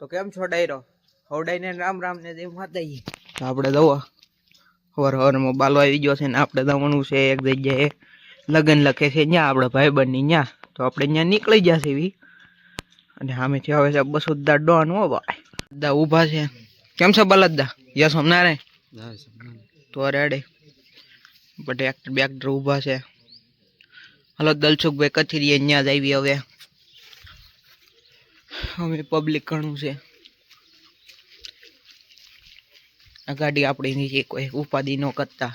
તો કેમ છો ડાયરો? હોડાઈને રામ રામ ને જેમ વાતાઈએ તો આપણે દવા હવાર હવારમાં બાલો આવી ગયો છે ને આપડે દવાનું છે એક જગ્યાએ. લગ્ન લખે છે ત્યાં આપણે ભાઈબંધની ત્યાં તો આપણે ત્યાં નીકળી જશે એવી અને સામેથી આવે છે બસુદ્દા ડોન હો ભાઈ દા ઊભા છે. કેમ છે બલદ્દા યસ સોમનારે તો રેડે બટ એક્ટર બેક્ટર ઊભા છે. હલો દલસુખભાઈ કથિરીએ અહીંયા જ આવી હવે. અમે પબ્લિક ઘણું છે. આ ગાડી આપણી નીચે કોઈ ઉપાધિ ન કરતા.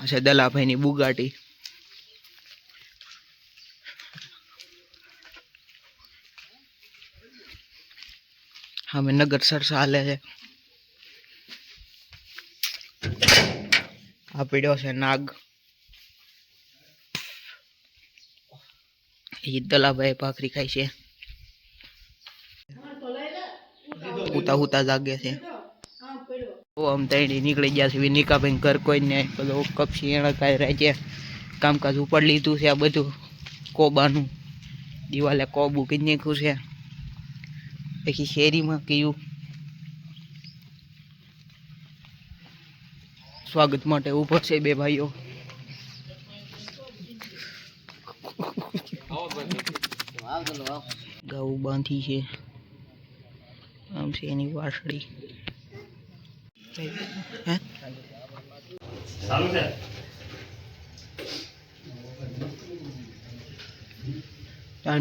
આ છે દલાભાઈની બુગાટી. અમે નગર સરસા હાલે છે. આ પીડ્યો છે નાગ. એ દલાભાઈ ભાખરી ખાય છે. હુતા હુતા જાગે છે. આમ ત્રણ નીકળી ગયા છે. વિનિકાભાઈ ઘર કોઈ ને બધો કપસી એણે કાંઈ રહે છે. કામકાજ ઉપર લીધું છે આ બધું. કોબાનું. દિવાલે કોબું કઈ નાખ્યું છે. પછી શેરીમાં કયું સ્વાગત માટે ઊભો છે બે ભાઈઓ. ગાઉ બાંધી છે. આમ છે એની વાસળી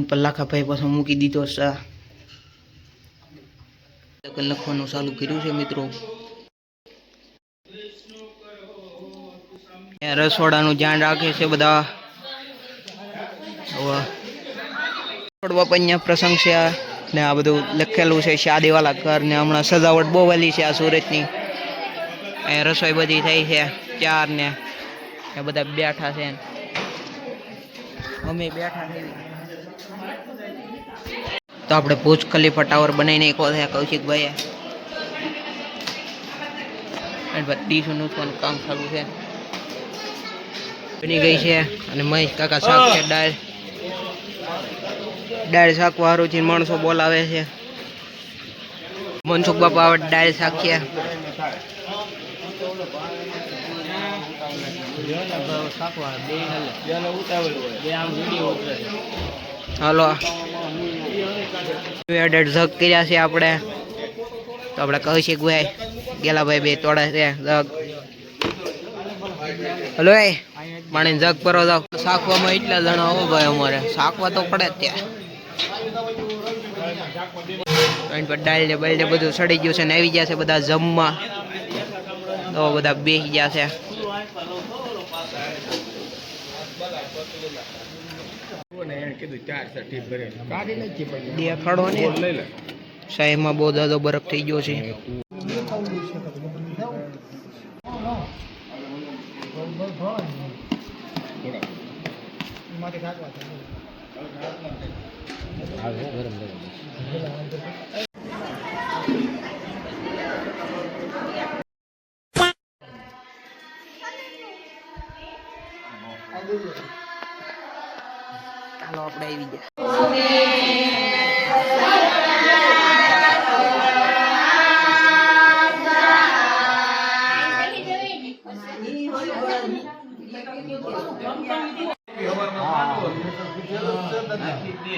પલ્લાખા ભાઈ પાછો મૂકી દીધો સા લખવાનું ચાલુ કર્યું છે મિત્રો. રસોડાનું ધ્યાન રાખે છે બધા. અહીંયા પ્રસંગ છે ને આ બધું લખેલું છે શાદીવાલા ઘર ને હમણાં સજાવટ બહુ વહેલી છે આ સુરતની. અહીંયા રસોઈ બધી થઈ છે, ચાર ને એ બધા બેઠા છે. અમે બેઠા છે. તો આપણે ભુજ ખલીફા ટાવર બનાવીને એક છે કૌશિકભાઈએ ડીશું નું કામ ચાલુ છે. બની ગઈ છે અને મહેશ કાકા શાક છે, દાળ. દાળ શાક વાળું છે માણસો બોલાવે છે. મનસુખ બાપા આવે દાળ છે. હાલો. એડેડ જગ કર્યા છે આપણે. તો આપણે કૌશિક ભાઈ ગેલાભાઈ બે તોડે છે જગ. હલો એ પાણી જગ પર જાવ શાકવામાં એટલા જણા હો ભાઈ અમારે. શાકવા તો પડે ત્યાં. અને પછી ને બલ ને બધું સડી ગયું છે ને આવી ગયા છે બધા જમવા. તો બધા બેસી ગયા છે. દેખાડો ને. બહુ દાદો બરફ થઈ ગયો છે. ચાલો આપણે આવી ગયા હવારમાં ખાધું નાખી દે